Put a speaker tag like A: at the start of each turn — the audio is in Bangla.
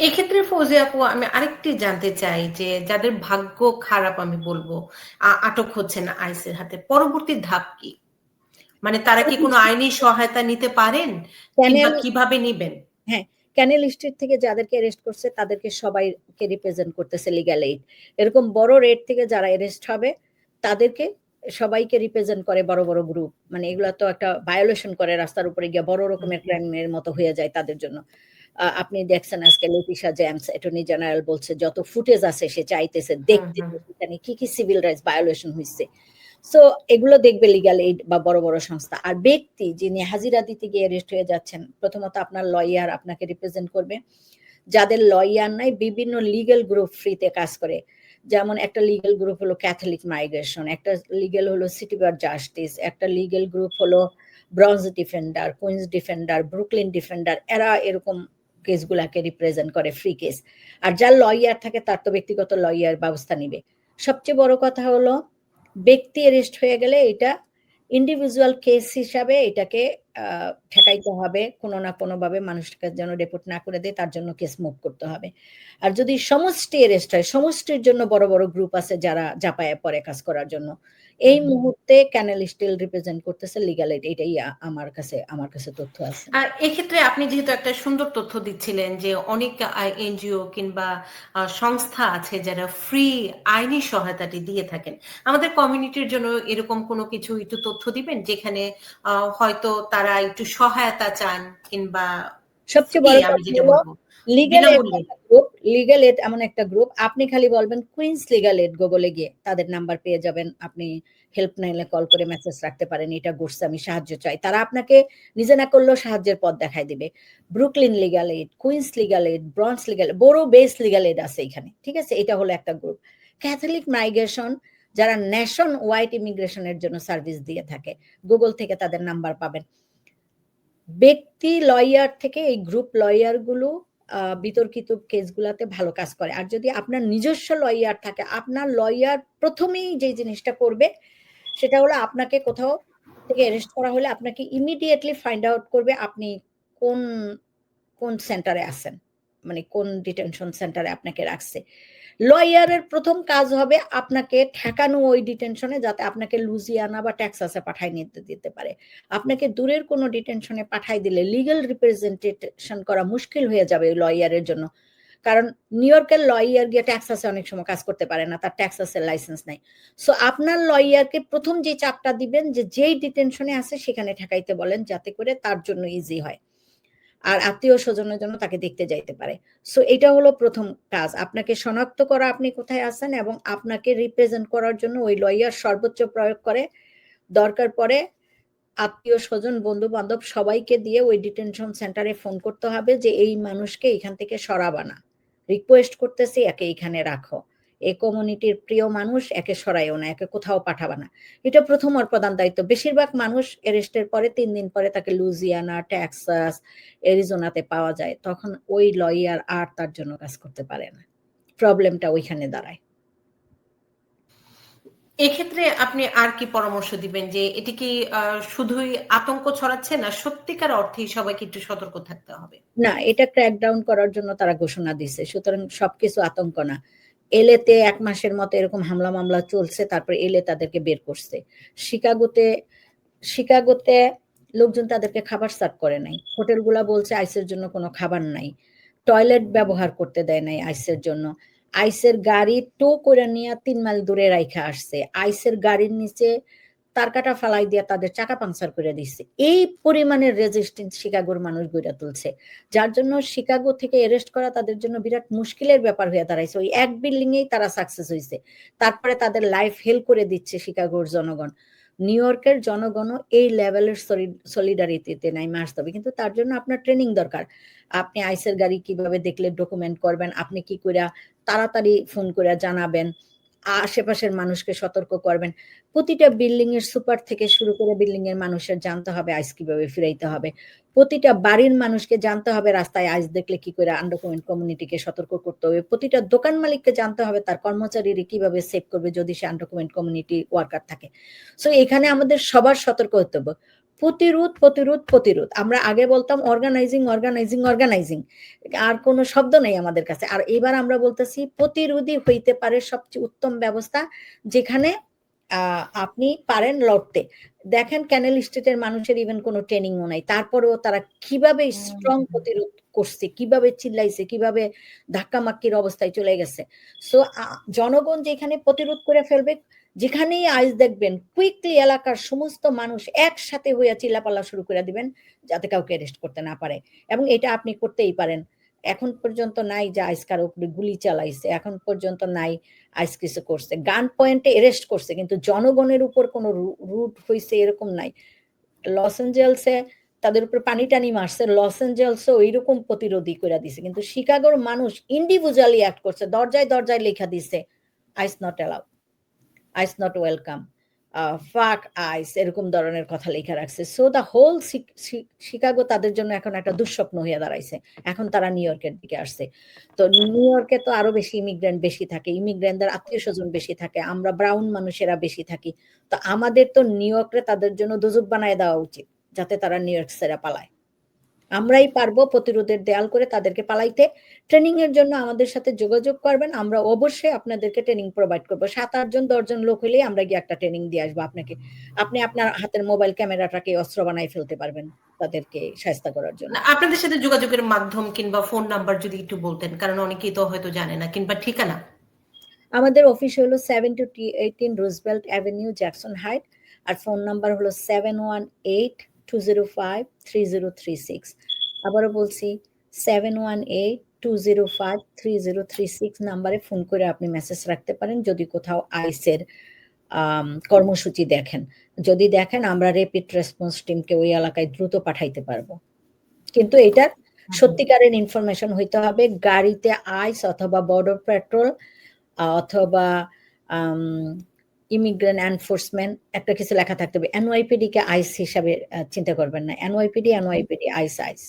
A: এক্ষেত্রে ফৌজি আপু আমি আরেকটি জানতে চাই যে যাদের ভাগ্য খারাপ আমি বলব আটক হচ্ছেন আইসের হাতে পরবর্তী ধাপ কি? মানে তারা কি কোনো আইনি সহায়তা নিতে পারেন? কীভাবে নিবেন?
B: হ্যাঁ ক্যানেল স্ট্রিট থেকে যাদেরকে অ্যারেস্ট করছে তাদেরকে সবাইকে রিপ্রেজেন্ট করতেছে লিগ্যাল এইড এরকম বড় রেট থেকে যারা অ্যারেস্ট হবে তাদেরকে সবাইকে রিপ্রেজেন্ট করে বড় বড় গ্রুপ মানে এগুলো তো একটা ভায়োলেশন করে রাস্তার উপরে গিয়ে বড় রকমের ক্রাইমের মতো হয়ে যায় তাদের জন্য। আপনি দেখছেন আজকে লতিশা জেমস অ্যাটর্নি জেনারেল বলছে যত ফুটেজ আছে সে চাইতেছে দেখতে এখানে কি কি সিভিল রাইটস ভায়োলেশন হয়েছে সো এগুলো দেখবে লিগাল এইড বা বড় বড় সংস্থা। আর ব্যক্তি যিনি হাজিরা দিতে গিয়ে অ্যারেস্ট হয়ে যাচ্ছেন প্রথমত আপনার লয়ার আপনাকে রিপ্রেজেন্ট করবে। যাদের লয়ার নাই বিভিন্ন লিগেল গ্রুপ ফ্রিতে কাজ করে। যেমন একটা লিগেল গ্রুপ হলো ক্যাথলিক মাইগ্রেশন একটা লিগেল হলো সিটি বার জাস্টিস একটা লিগেল গ্রুপ হলো Bronx defender Queens defender Brooklyn defender এরা এরকম কেসগুলাকে রিপ্রেজেন্ট করে ফ্রি কেস আর যার লয়ার থাকে, তার তো ব্যক্তিগত লয়ার ব্যবস্থা নিবে। সবচেয়ে বড় কথা হলো, ব্যক্তি অ্যারেস্ট হয়ে গেলে এটা ইন্ডিভিজুয়াল কেস হিসাবে এটাকে ঠেকাইতে হবে। কোনো না কোনোভাবে মানুষকে যেন রিপোর্ট না করে দেয় তার জন্য কেস মুভ করতে হবে। আর যদি সমষ্টি অ্যারেস্ট হয় সমষ্টির জন্য বড় বড় গ্রুপ আছে যারা জাপায় পরে কাজ করার জন্য। এই মুহূর্তে ক্যানেল স্টিল রিপ্রেজেন্ট করতেছে লিগাল এইড এটাই আমার কাছে আমার কাছে তথ্য আছে।
A: আর এক্ষেত্রে আপনি যেহেতু একটা সুন্দর তথ্য দিচ্ছিলেন যে অনেক এনজিও কিংবা সংস্থা আছে যারা ফ্রি আইনি সহায়তাটি দিয়ে থাকেন। আমাদের কমিউনিটির জন্য এরকম কোনো কিছু একটু তথ্য দিবেন? যেখানে হয়তো তারা একটু সহায়তা চান কিংবা
B: সবচেয়ে বড় আমি যেটা বলব? লিগ্যাল গ্রুপ লিগ্যাল এড এমন একটা গ্রুপ আপনি খালি বলবেন কুইন্স লিগ্যাল এড গুগলে গিয়ে তাদের নাম্বার পেয়ে যাবেন আপনি কল করে মেসেজ রাখতে পারেন এটা আমি সাহায্য চাই। তারা আপনাকে নিজে না করলেও সাহায্যের পথ দেখাই দিবে। Brooklyn legal aid Queens legal aid Bronx legal বড় বেস লিগাল এড আছে এখানে ঠিক আছে? এটা হলো একটা গ্রুপ ক্যাথলিক মাইগ্রেশন যারা ন্যাশন ওয়াইট ইমিগ্রেশনের জন্য সার্ভিস দিয়ে থাকে গুগল থেকে তাদের নাম্বার পাবেন। ব্যক্তি লয়ার থেকে এই গ্রুপ লয়ারগুলো বিতর্কিত কেসগুলাতে ভালো কাজ করে। আর যদি আপনার নিজস্ব লয়ার থাকে, আপনার লয়ার প্রথমেই যে জিনিসটা করবে, সেটা হলো আপনাকে কোথাও থেকে অ্যারেস্ট করা হলে আপনাকে ইমিডিয়েটলি ফাইন্ড আউট করবে আপনি কোন কোন সেন্টারে আছেন। মানে কোন ডিটেনশন সেন্টারে আপনাকে রাখছে। লয়ারের প্রথম কাজ হবে আপনাকে ঠেকানো ওই ডিটেনশনে যাতে আপনাকে লুজিয়ানা বা ট্যাক্সাসে পাঠাই নিতে, দিতে পারে। আপনাকে দূরের কোনো ডিটেনশনে পাঠাই দিলে লিগাল রিপ্রেজেন্টেশন করা মুশকিল হয়ে যাবে ওই লয়ারের জন্য। কারণ নিউ ইয়র্কের লয়ার গিয়ে ট্যাক্সাসে অনেক সময় কাজ করতে পারে না, তার ট্যাক্সাসের লাইসেন্স নাই। সো আপনার লয়ারকে প্রথম যে চাপটা দিবেন যে যেই ডিটেনশনে আছে সেখানে ঠেকাইতে বলেন যাতে করে তার জন্য ইজি হয়। আর আত্মীয় স্বজনের জন্য তাকে দেখতে যাইতে পারে। সো এটা হলো প্রথম কাজ। আপনাকে শনাক্ত করা আপনি কোথায় আছেন এবং আপনাকে রিপ্রেজেন্ট করার জন্য ওই লয়ার সর্বোচ্চ প্রয়োগ করে। দরকার পরে আত্মীয় স্বজন বন্ধু বান্ধব সবাইকে দিয়ে ওই ডিটেনশন সেন্টারে ফোন করতে হবে যে, এই মানুষকে এখান থেকে সরাবানা রিকোয়েস্ট করতেছি, একে এখানে রাখো। এই কমিউনিটির প্রিয় মানুষ একে সরাইও না একে কোথাও পাঠাবা না। এটা প্রথম আর প্রধান দায়িত্ব। বেশিরভাগ মানুষ এরেস্টের পরে তিন দিন পরে তাকে লুজিয়ানা টেক্সাস এরিজোনাতে পাওয়া যায়। তখন ওই লয়ার আর তার জন্য কাজ করতে পারে না। প্রবলেমটা ওইখানে দাঁড়ায়।
A: এক্ষেত্রে আপনি আর কি পরামর্শ দিবেন যে এটি কি শুধুই আতঙ্ক ছড়াচ্ছে না সত্যিকার অর্থেই সবাইকে একটু সতর্ক থাকতে হবে?
B: না এটা ক্র্যাকডাউন করার জন্য তারা ঘোষণা দিছে। সুতরাং সবকিছু আতঙ্ক না। এলেতে এক মাসের মতো এরকম হামলা মামলা চলছে, তারপর এলে তাদেরকে বের করছে। শিকাগোতে শিকাগোতে লোকজন তাদেরকে খাবার সার্ভ করে নাই। হোটেলগুলা বলছে আইসের জন্য কোনো খাবার নাই। টয়লেট ব্যবহার করতে দেয় নাই আইসের জন্য। আইসের গাড়ি টো করে নিয়ে তিন মাইল দূরে রাইখা আসছে। আইসের গাড়ির নিচে তার কাটা ফালাই দিয়ে তাদের চাকা পাংচার করে দিচ্ছে এই পরিমাণের রেজিস্ট্যান্স শিকাগোর মানুষ গড়ে তুলছে। যার জন্য শিকাগো থেকে অ্যারেস্ট করা তাদের জন্য বিরাট মুশকিলের ব্যাপার হয়ে দাঁড়াইছে। ওই এক বিল্ডিং এই তারা সাকসেস হয়েছে তারপরে তাদের লাইফ হেল করে দিচ্ছে শিকাগোর জনগণ। নিউ ইয়র্কের জনগণও এই লেভেলের সলিডারিটিতে নাই আসতে হবে কিন্তু তার জন্য আপনার ট্রেনিং দরকার। আপনি আইসের গাড়ি কীভাবে দেখলে ডকুমেন্ট করবেন? আপনি কি করে তাড়াতাড়ি ফোন করে জানাবেন? আশেপাশের মানুষকে সতর্ক করবেন। প্রতিটা বিল্ডিং এর সুপার থেকে শুরু করে বিল্ডিং এর মানুষের জানতে হবে আইস কীভাবে ফিরাইতে হবে। প্রতিটা বাড়ির মানুষকে জানতে হবে রাস্তায় আইস দেখলে কি করে আন্ডারকমেন্ট কমিউনিটিকে সতর্ক করতে হবে। প্রতিটা দোকান মালিককে জানতে হবে তার কর্মচারীরা কীভাবে সেভ করবে যদি সে আন্ডারকমেন্ট কমিউনিটি ওয়ার্কার থাকে। সো এখানে আমাদের সবার সতর্ক হতে হবে। প্রতিরোধ, প্রতিরোধ, প্রতিরোধ। আমরা আগে বলতাম অর্গানাইজিং, অর্গানাইজিং, অর্গানাইজিং। আর কোন শব্দ নেই আমাদের কাছে। আর এবার আমরা বলতেছি প্রতিরোধী হইতে পারে সবচেয়ে উত্তম ব্যবস্থা যেখানে আপনি পারেন লড়তে। দেখেন ক্যানেল স্টেটের মানুষের ইভেন কোন ট্রেনিং ও নাই। তারপরেও তারা কীভাবে স্ট্রং প্রতিরোধ করছে, কীভাবে চিল্লাইছে, কীভাবে ধাক্কামাক্কির অবস্থায় চলে গেছে। সো জনগণ যেখানে প্রতিরোধ করে ফেলবে, যেখানেই আইস দেখবেন কুইকলি এলাকার সমস্ত মানুষ একসাথে হইয়া চিল্লাপাল্লা শুরু করে দিবেন, যাতে কাউকে অ্যারেস্ট করতে না পারে। এবং এটা আপনি করতেই পারেন। এখন পর্যন্ত নাই যে আইস কারও উপরে গুলি চালাইছে। এখন পর্যন্ত নাই আইস কিছু করছে। গান পয়েন্টে অ্যারেস্ট করছে। কিন্তু জনগণের উপর কোন রুট হইছে এরকম নাই। লস এঞ্জেলসে তাদের উপরে পানি-টানি মারছে। লস এঞ্জেলসেও ঐরকম প্রতিরোধী করে দিছে। কিন্তু শিকাগোর মানুষ ইন্ডিভিজুয়ালি অ্যাক্ট করছে। দরজায়, দরজায় লেখা দিছে, ICE not allowed, ICE not welcome, fuck ICE এরকম ধরনের কথা লেখা রাখছে। সো দ্যা হোল শিকাগো তাদের জন্য এখন একটা দুঃস্বপ্ন হইয়া দাঁড়াইছে। এখন তারা নিউ ইয়র্কের দিকে আসছে। তো নিউ ইয়র্কে তো আরও বেশি ইমিগ্রেন্ট বেশি থাকে। ইমিগ্রেন্টদের আত্মীয় স্বজন বেশি থাকে। আমরা ব্রাউন মানুষেরা বেশি থাকি। তো আমাদের তো নিউ ইয়র্কে তাদের জন্য দোজক বানায় দেওয়া উচিত। যাতে তারা নিউ ইয়র্ক সেরা পালায়। আমরাই পারব প্রতিরোধের দেয়াল করে তাদেরকে পালাইতে। ট্রেনিং এর জন্য আমাদের সাথে যোগাযোগ করবেন। আমরা অবশ্যই আপনাদেরকে ট্রেনিং প্রোভাইড করব। সাত আটজন দশজন লোক হলেই আমরা গিয়ে একটা ট্রেনিং দিয়ে আসব আপনাকে। আপনি আপনার হাতের মোবাইল ক্যামেরাটাকে অস্ত্র বানায় ফেলতে পারবেন তাদেরকে শায়েস্তা করার জন্য।
A: আপনাদের সাথে যোগাযোগের মাধ্যম কিংবা ফোন নাম্বার যদি একটু বলতেন। কারণ অনেকেই তো হয়তো জানে না কিংবা ঠিকানা।
B: আমাদের অফিস হলো 7218 রুজভেল্ট অ্যাভিনিউ, জ্যাকসন হাইট। আর ফোন নাম্বার হলো 718-205-3036 আবারও বলছি 718-205-3036 নাম্বারে ফোন করে আপনি মেসেজ রাখতে পারেন, যদি কোথাও আইসের কর্মসূচি দেখেন। যদি দেখেন, আমরা রেপিড রেসপন্স টিমকে ওই এলাকায় দ্রুত পাঠাইতে পারব। কিন্তু এটার। সত্যিকারের ইনফরমেশন হইতে হবে, গাড়িতে আইস অথবা বর্ডার পেট্রোল অথবা ইমিগ্রেন্ট এনফোর্সমেন্ট একটা কিছু লেখা থাকতে হবে। এনওয়াইপিডি কে আইস হিসাবে চিন্তা করবেন না। NYPD, NYPD, ice, ice.